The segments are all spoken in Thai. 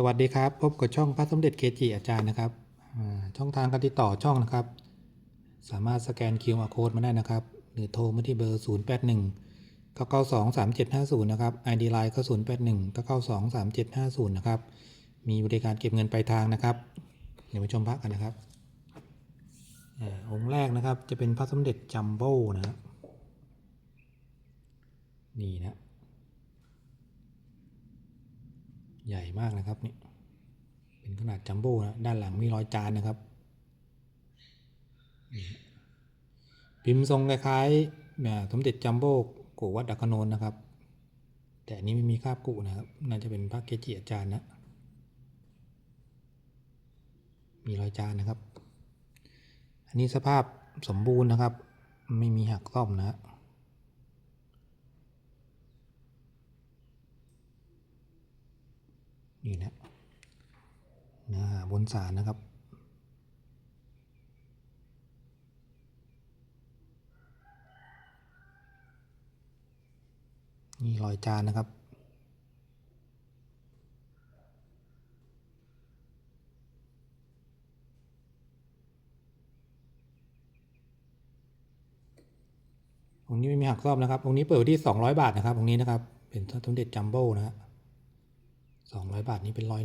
สวัสดีครับ พบกับช่องพระสมเด็จเคจิอาจารย์นะครับช่องทางการติดต่อช่องนะครับ สามารถสแกน QR Code มาได้นะครับ หรือโทรมาที่เบอร์ 0 8 1 9 9 2 3 7 5 0 นะครับ ID Line ก็ 0 8 1 9 9 2 3 7 5 0 นะครับ มีบริการเก็บเงินปลายทางนะครับ เดี๋ยวไปชมพระกันนะครับอาองค์แรกนะครับจะเป็นพระสมเด็จจัมโบ้นะครับนี่นะ ใหญ่มากนะครับนี่เป็นขนาดจัมโบ้นะด้านหลังมีรอยจานนะครับพิมพ์ทรงคล้ายๆสมเด็จจัมโบ้โกวัดดักโนนนะครับ แต่อันนี้ไม่มีคราบกุนะครับ น่าจะเป็นพระเกจิอาจารย์นะมีรอยจานนะครับ อันนี้สภาพสมบูรณ์นะครับ ไม่มีหักซ่อมนะ นี่นะเนื้อหาบนสารนะครับ นี่รอยจานนะครับองค์นี้ไม่มีหักซ่อมนะครับองค์นี้เปิดที่ 200 บาทนะครับองค์นี้นะครับ เป็นสมเด็จจัมโบ้นะฮะ สองร้อยบาทนี้เป็นรอย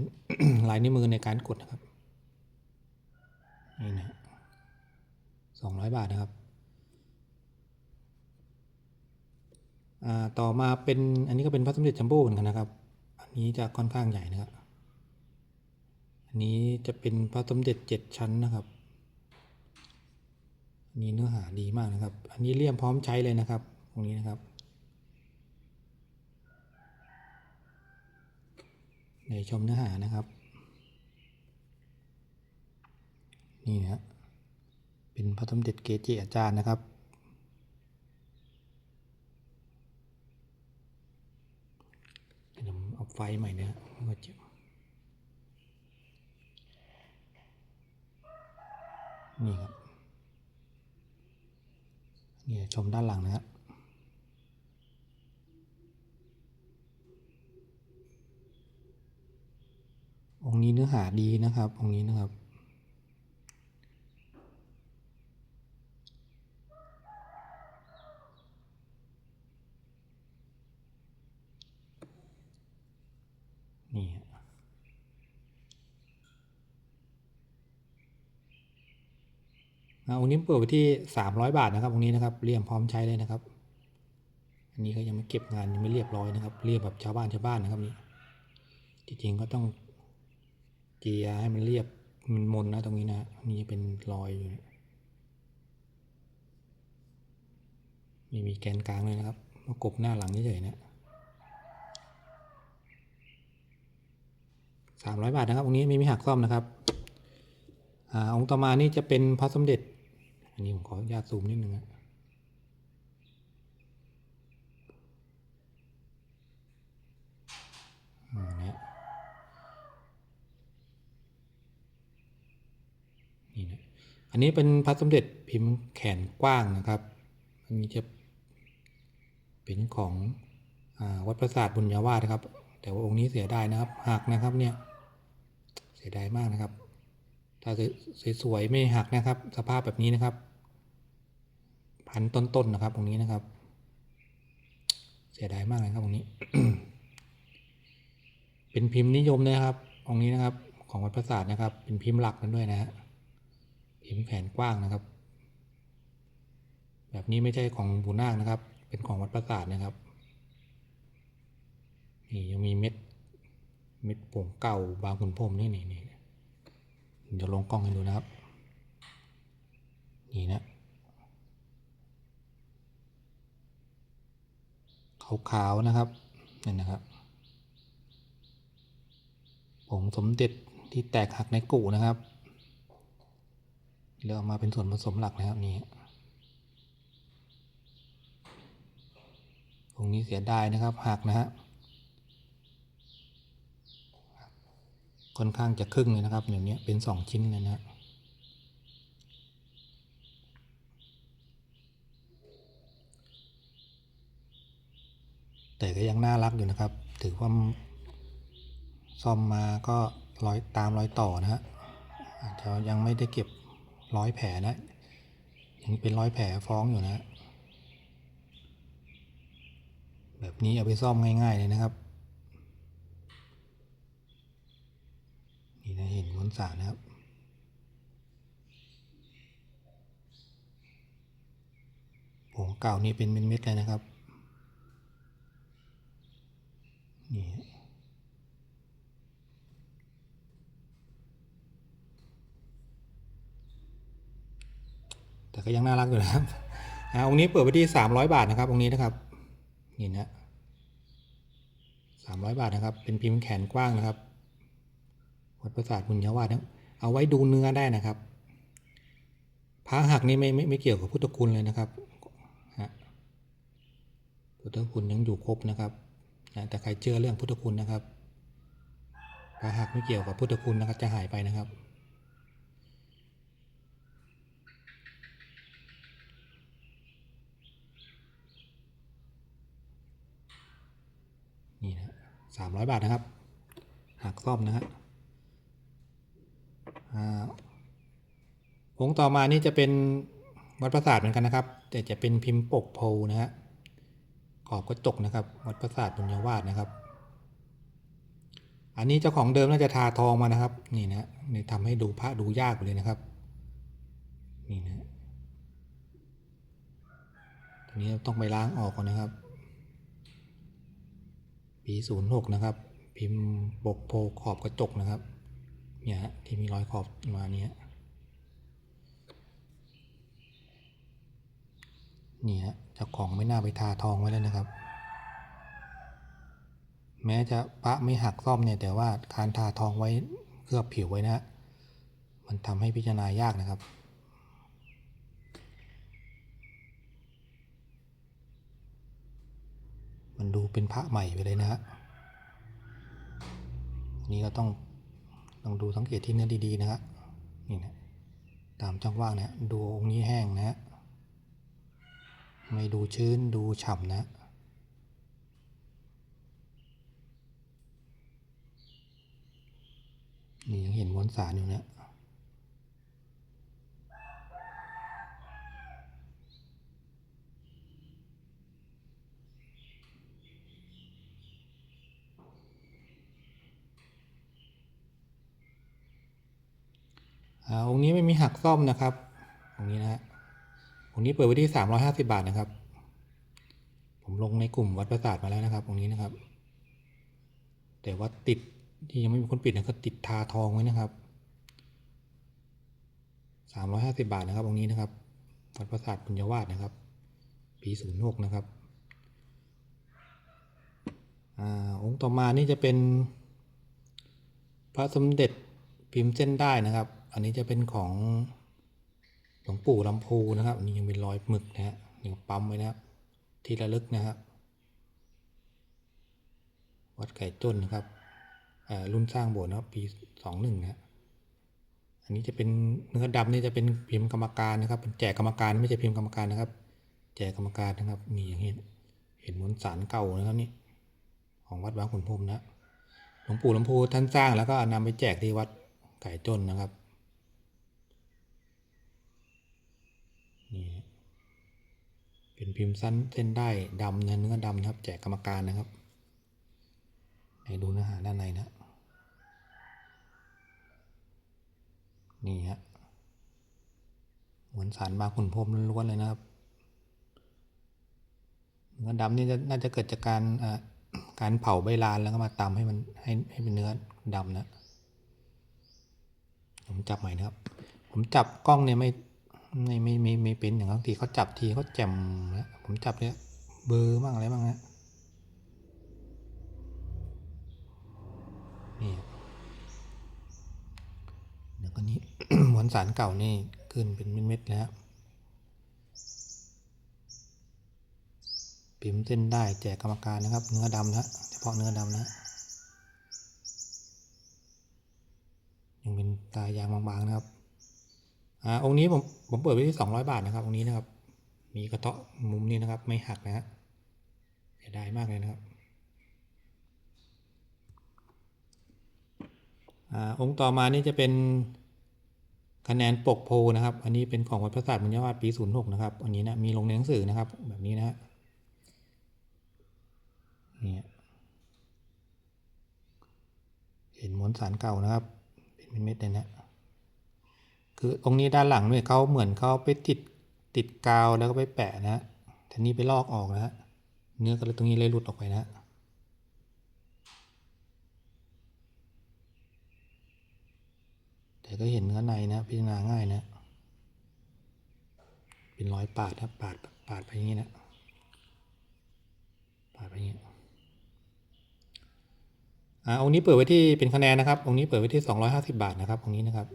ลายนิ้วมือในการกดนะครับนี่นะสองร้อยบาทนะครับต่อมาเป็นอันนี้ก็เป็นพระสมเด็จจัมโบ้เหมือนกันนะครับ อันนี้จะค่อนข้างใหญ่นะครับ อันนี้จะเป็นพระสมเด็จเจ็ดชั้นนะครับอันนี้เนื้อหาดีมากนะครับ อันนี้เลี่ยมพร้อมใช้เลยนะครับ ตรงนี้นะครับ เดี๋ยวชมเนื้อหานะครับ นี่นะเป็นพระสมเด็จเกจิอาจารย์นะครับ เดี๋ยวเอาไฟใหม่นะฮะมันก็จะนี่ครับ นี่ชมด้านหลังนะครับ องค์ นี้เนื้อหาดีนะครับ องค์นี้นะครับ นี่ฮะอ่าองค์นี้เปิดไปที่สามร้อยบาทนะครับองค์นี้นะครับเรียมพร้อมใช้เลยนะครับ อันนี้ก็ยังไม่เก็บงานยังไม่เรียบร้อยนะครับ เรียบแบบชาวบ้านชาวบ้านนะครับนี่จริงๆก็ต้อง เจียร์ให้มันเรียบมันมนนะตรงนี้นะนี่เป็นรอยอยู่นี่ยไม่มีแกนกลางเลยนะครับมากบหน้าหลังเฉยๆนะสามร้อยบาทนะครับองนี้ไม่มีหักซ่อมนะครับอ่าองค์ต่อมานี่จะเป็นพระสมเด็จ อันนี้ผมขออนุญาตซูมนิดนึงนะอ่านะ นี่นะ อันนี้เป็นพระสมเด็จพิมพ์แขนกว้างนะครับ อันนี้จะเป็นของอวัดประสาทบุญญาวาสนะครับ แต่ว่าองค์นี้เสียดายนะครับหักนะครับเนี่ยเสียดายมากนะครับ ถ้าสวยๆไม่หักนะครับ สภาพแบบนี้นะครับ พันต้นๆนะครับองนี้นะครับ เสียดายมากเลยครับองนี้ เป็นพิมพ์นิยมนะครับองค์นี้นะครับ ของวัดประสาทนะครับ เป็นพิมพ์หลักกันด้วยนะฮะ พิมพ์แขนกว้างนะครับ แบบนี้ไม่ใช่ของบูนาคนะครับ เป็นของวัดประสาทนะครับนี่ยังมีเม็ดเม็ดโป่งเก่าบางขุนพรมนี่นี่นี่ผมจะลงกล้องให้ดูนะครับ นี่นะขาวๆนะครับนี่นะครับผงสมเด็จที่แตกหักในกูนะครับ เลือกออกมาเป็นส่วนผสมหลักนะครับนี่ตรงนี้เสียดายนะครับหักนะฮะค่อนข้างจะครึ่งเลยนะครับอย่างนี้เป็นสองชิ้นเลยนะฮะแต่ก็ยังน่ารักอยู่นะครับ ถือว่าซ่อมมาก็รอยตามรอยต่อนะฮะอาจจะยังไม่ได้เก็บ ร้อยแผลนะยังเป็นร้อยแผลฟ้องอยู่นะ แบบนี้เอาไปซ่อมง่ายๆเลยนะครับนี่นะเห็นมวลสารนะครับผงเก่านี่เป็นเม็ดๆเลยนะครับ นี่ แต่ก็ยังน่ารักอยู่นะครับอ่าองค์นี้เปิดไปที่สามร้อยบาทนะครับองค์นี้นะครับนี่นะสามร้อยบาทนะครับ เป็นพิมพ์แขนกว้างนะครับวัดประสาทบุญญาวาสนะเอาไว้ดูเนื้อได้นะครับพระหักนี่ไม่ไม่ไม่เกี่ยวกับพุทธคุณเลยนะครับฮะพุทธคุณยังอยู่ครบนะครับนะแต่ใครเชื่อเรื่องพุทธคุณนะครับพระหักไม่เกี่ยวกับพุทธคุณนะครับจะหายไปนะครับ 300 บาทนะครับ หากซ่อมนะฮะองต่อมานี่จะเป็นวัดประสาทเหมือนกันนะครับ แต่จะเป็นพิมพ์ปกโพนะฮะขอบกระจกนะครับ วัดประสาทบุญวาดนะครับ อันนี้เจ้าของเดิมน่าจะทาทองมานะครับ นี่นะนี่ทำให้ดูพระดูยากไปเลยนะครับ นี่นะทีนี้ต้องไปล้างออกก่อนนะครับ ปีศูนย์หกนะครับ พิมพ์ปกโพขอบกระจกนะครับ เนี่ยฮะที่มีรอยขอบมาเนี้ยนี่ฮะเจ้าของไม่น่าไปทาทองไว้แล้วนะครับ แม้จะปะไม่หักซ่อมเนี่ยแต่ว่าการทาทองไว้เคลือบผิวไว้นะฮะมันทำให้พิจารณายากนะครับ มันดู เป็นพระใหม่ไปเลยนะฮะอันนี้เราต้องต้องดูสังเกตที่เนื้อดีๆนะฮะนี่นะตามช่องว่างนะดูองค์นี้แห้งนะฮะไม่ดูชื้นดูฉ่ำนะนี่ยังเห็นวลสารอยู่นะ องค์นี้ไม่มีหักซ่อมนะครับองค์นี้นะฮะองค์นี้เปิดไว้ที่สามร้อยห้าสิบาทนะครับ ผมลงในกลุ่มวัดประสาทมาแล้วนะครับองค์นี้นะครับ แต่ว่าติดที่ยังไม่มีคนปิดนะก็ติดทาทองไว้นะครับสามร้อยห้าสิบาทนะครับองค์นี้นะครับวัดประสาทปุญญาวาสนะครับปีศูนย์หกนะครับอ่าองค์ต่อมานี่จะเป็นพระสมเด็จพิมพ์เส้นได้นะครับ อันนี้จะเป็นของหลวงปู่ลำพูนะครับนนี้ยังเป็นรอยหมึกนะฮะนี่ปั๊มไว้นะครับ ที่ระลึกนะครับ วัดไก่ต้นนะครับอ่ารุ่นสร้างโบสถ์นะครับปีสองหนึ่งนะฮะอันนี้จะเป็นเนื้อดำนี่จะเป็นพิมพ์กรรมการนะครับเป็นแจกกรรมการไม่ใช่พิมพ์กรรมการนะครับ แจกกรรมการนะครับมีอย่างนี้เห็นมวลสารเก่านะครับนี่ของวัดบางขุนพรมนะหลวงปู่หลวงพูท่านสร้างแล้วก็นำไปแจกที่วัดไก่จนนะครับ นี่ เป็นพิมพ์สั้นเส้นได้ดำนะเนื้อดำนะครับ แจกกรรมการนะครับให้ดูเนื้อหาด้านในนะ นี่ฮะเหมือนสารบางขุนพรมล้วนๆเลยนะครับเนื้อดำนี่จะน่าจะเกิดจากการอ่าการเผาใบลานแล้วก็มาตำให้มันให้ให้เป็นเนื้อดำนะ ผมจับใหม่นะครับ ผมจับกล้องเนี่ยไม่ ไม่ไม่ไม่ไม่เป็นอย่างบางทีเขาจับทีเขาแจ่มนะผมจับเนี่ยเบอร์บ้างอะไรบ้างนะนี่เดี๋ยวก็นี้มวลสารเก่านี่ขึ้นเป็นเม็ดๆแล้วพิมเส้นได้แจกกรรมการนะครับ เนื้อดำนะเฉพาะเนื้อดำนะยังเป็นตายางบางๆนะครับ อ่าองค์นี้ผมผมเปิดไว้ที่สองร้อยบาทนะครับ องค์นี้นะครับ มีกระเทาะมุมนี้นะครับ ไม่หักนะฮะเสียดายมากเลยนะครับอ่าองค์ต่อมานี่จะเป็นคะแนนปกโพลนะครับ อันนี้เป็นของวัดพระศาสตร์บุญญาวาสปี 06 นะครับ อันนี้นะมีลงในหนังสือนะครับ แบบนี้นะฮะเนี่ยเห็นมวลสารเก่านะครับ เป็นเม็ดๆเลยนะ คือตรงนี้ด้านหลังเนี่ยเขาเหมือนเขาไปติดติดกาวแล้วก็ไปแปะนะทีนี้ไปลอกออกนะเนื้อก็เลยตรงนี้เลยหลุดออกไปนะแต่ก็เห็นเนื้อในนะ พิจารณาง่ายนะ เป็นร้อยปาดครับปาดปาดไปอย่างนี้นะปาดไปอย่างนี้อ่าองค์นี้เปิดไว้ที่เป็นคะแนนนะครับองค์นี้เปิดไว้ที่ 250 บาทนะครับองค์นี้นะครับ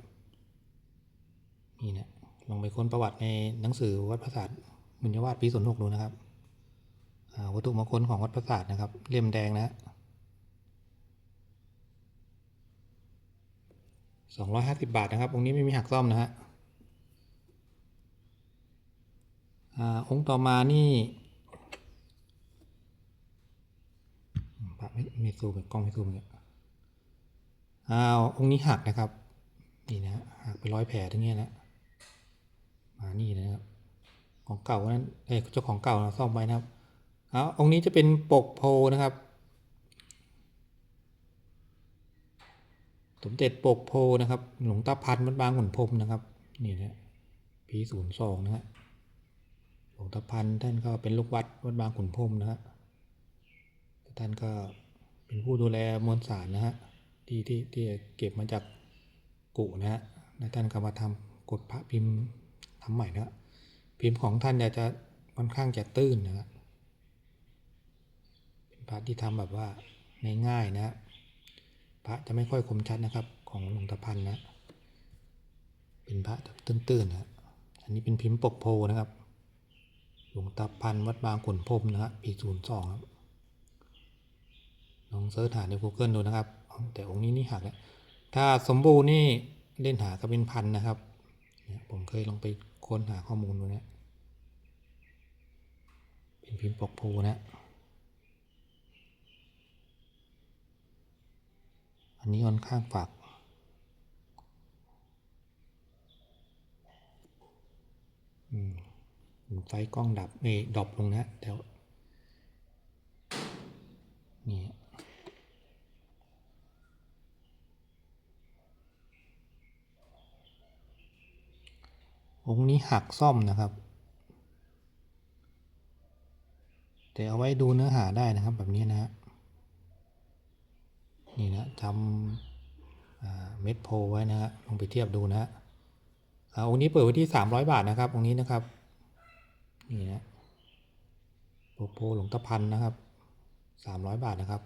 นี่นะลองไปค้นประวัติในหนังสือวัดพระศาสตร์บุญยวาสปีศูนย์หกดูนะครับวัตถุมงคลของวัดพระศาสตร์นะครับเล่มแดงนะสองร้อยห้าสิบบาทนะครับองค์นี้ไม่มีหักซ่อมนะฮะอ่าองค์ต่อมานี่ปะไม่ไม่ซูมกล้องไม่ซูมเลยอ้าวองค์นี้หักนะครับ นี่นะหักไปร้อยแผลทั้งนี้นะ มานี่นะครับ ของเก่านั้นเอ้เจ้าของเก่าเราซ่อมไว้นะครับเอาองค์นี้จะเป็นปกโพนะครับ สมเด็จปกโพนะครับ หลวงตาพันวัดบางขุนพรมนะครับ นี่นะปีศูนย์สองนะฮะหลวงตาพันท่านก็เป็นลูกวัดวัดบางขุนพรมนะฮะท่านก็เป็นผู้ดูแลมวลสารนะฮะที่ที่ที่เก็บมาจากกุนะฮะท่านก็มาทำกดพระพิมพ์ ทำใหม่นะพิมพ์ของท่านเนี่ยจะค่อนข้างจะตื้นนะฮะเป็นพระที่ทำแบบว่าง่ายๆนะพระจะไม่ค่อยคมชัดนะครับ ของหลวงตาพันนะเป็นพระแบบตื้นๆนะอันนี้เป็นพิมพ์ปกโพนะครับหลวงตาพันวัดบางขุนพรมนะฮะปีศูนย์สองครับลองเสิร์ชหาใน Google ดูนะครับ แต่องค์นี้นี่หักแล้วถ้าสมบูรณ์นี่เล่นหาก็เป็นพันนะครับ ผมเคยลองไป ค้นหาข้อมูลดูนะเป็นพิมพ์ปกโพนะ อันนี้ค่อนข้างฝากอืมไฟกล้องดับเอดรอปลงนะแต่วนี่ องค์นี้หักซ่อมนะครับ แต่เอาไว้ดูเนื้อหาได้นะครับแบบนี้นะฮะนี่นะทำเม็ดโพไว้นะฮะลองไปเทียบดูนะฮะอองค์นี้เปิดไว้ที่ 300 บาทนะครับ องค์นี้นะครับนี่นะโพโพหลวงตะพันนะครับ 300 บาทนะครับ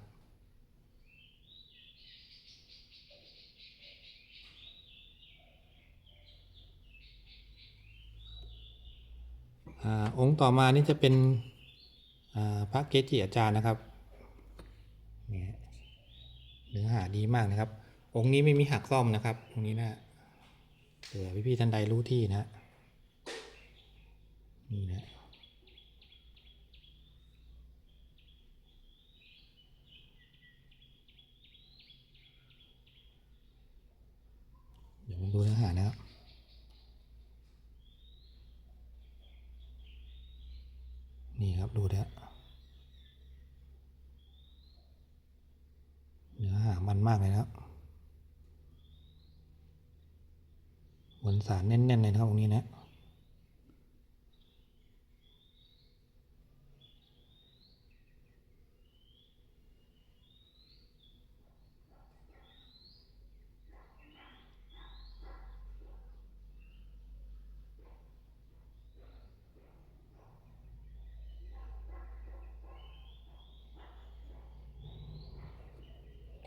องค์ต่อมานี่จะเป็นพระเกจิอาจารย์นะครับเนี่ยเนื้อหาดีมากนะครับ องค์นี้ไม่มีหักซ่อมนะครับองค์นี้นะเผื่อพี่ๆท่านใดรู้ที่นะนี่นะ เดี๋ยวผมดูเนื้อหานะครับ นี่ครับดูนะเนื้อหามันมากเลยนะครับมวลสารแน่นๆเลยนะครับตรงนี้นะ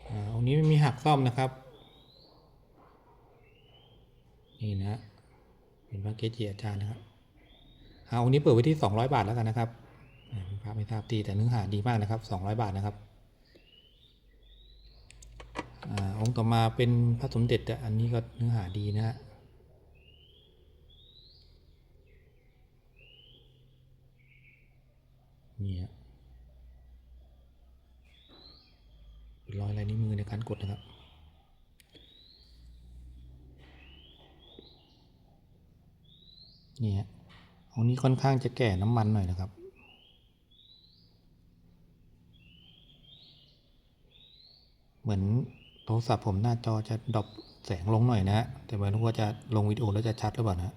อ่าองค์นี้ไม่มี หักซ่อมนะครับ นี่นะเป็นพระเกจิอาจารย์นะครับเอาองค์นี้เปิดไว้ที่ 200 บาทแล้วกันนะครับอ่าพระไม่ทราบตีแต่เนื้อหาดีมากนะครับ 200 บาทนะครับอองค์ต่อมาเป็นพระสมเด็จแต่อันนี้ก็เนื้อหาดีนะฮะนี่ฮะเป็นรอยลายนิ้ กดนะครับ นี่ฮะองนี้ค่อนข้างจะแก่น้ำมันหน่อยนะครับ เหมือนโทรศัพท์ผมหน้าจอจะดรอปแสงลงหน่อยนะฮะแต่ไม่รู้ว่าจะลงวิดีโอแล้วจะชัดหรือเปล่านะ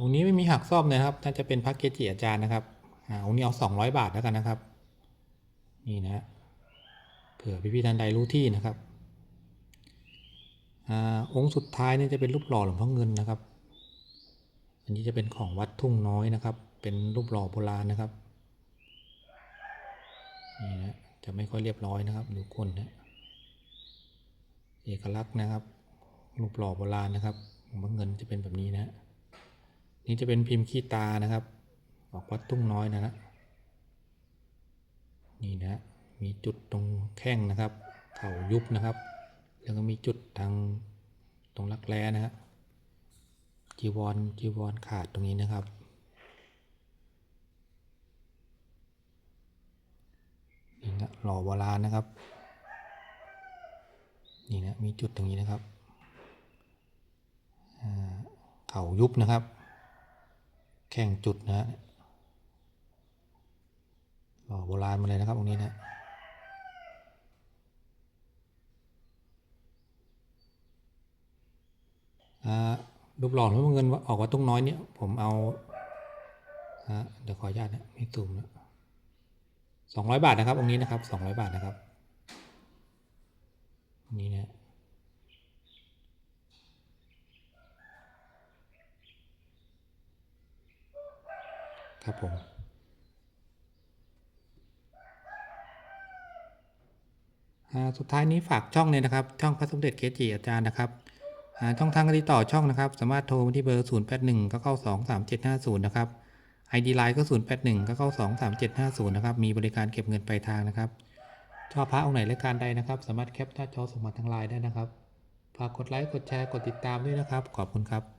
องค์นี้ไม่มีหักซ่อมนะครับน่าจะเป็นพระเกจิอาจารย์นะครับอ่าองค์นี้เอาสองร้อยบาทแล้วกันนะครับ นี่นะเผื่อพี่ๆท่านใดรู้ที่นะครับอ่าองค์สุดท้ายนี่จะเป็นรูปหล่อหลวงพ่อเงินนะครับ อันนี้จะเป็นของวัดทุ่งน้อยนะครับ เป็นรูปหล่อโบราณนะครับนี่นะจะไม่ค่อยเรียบร้อยนะครับดูคนนะเอกลักษณ์นะครับรูปหล่อโบราณนะครับหลวงพ่อเงินจะเป็นแบบนี้นะ นี่จะเป็นพิมพ์ขี้ตานะครับ ออกวัดตุ้งน้อยนะฮะนี่นะมีจุดตรงแข้งนะครับ เข่ายุบนะครับ แล้วก็มีจุดทางตรงรักแร้นะฮะจีวรจีวรขาดตรงนี้นะครับ นี่นะหล่อโบราณนะครับ นี่นะมีจุดตรงนี้นะครับเข่ายุบนะครับ ข่งจุดนะฮะหล่อโบราณมาเลยนะครับตรงนี้นะอ่ารูปหล่อหลวงพ่อเงินออกว่าตุ้งน้อยเนี่ยผมเอาเดี๋ยวขออนุญาตนะไม่ซูมนะสองร้อยบาทนะครับองค์นี้นะครับสองร้อยบาทนะครับองนี้นะ ครับผมสุดท้ายนี้ฝากช่องเลยนะครับ ช่องพระสมเด็จเกจิอาจารย์นะครับช่องทางการติดต่อช่องนะครับ สามารถโทรมาที่เบอร์ 0 8 1 9 9 2 3 7 5 0 นะครับ ID Line ก็ 0 8 1 9 9 2 3 7 5 0 นะครับ มีบริการเก็บเงินปลายทางนะครับชอบพระองค์ไหนรายการใดนะครับ สามารถแคปหน้าจอส่งมาทางไลน์ได้นะครับ ฝากกดไลค์ กดแชร์ กดติดตามด้วยนะครับ ขอบคุณครับ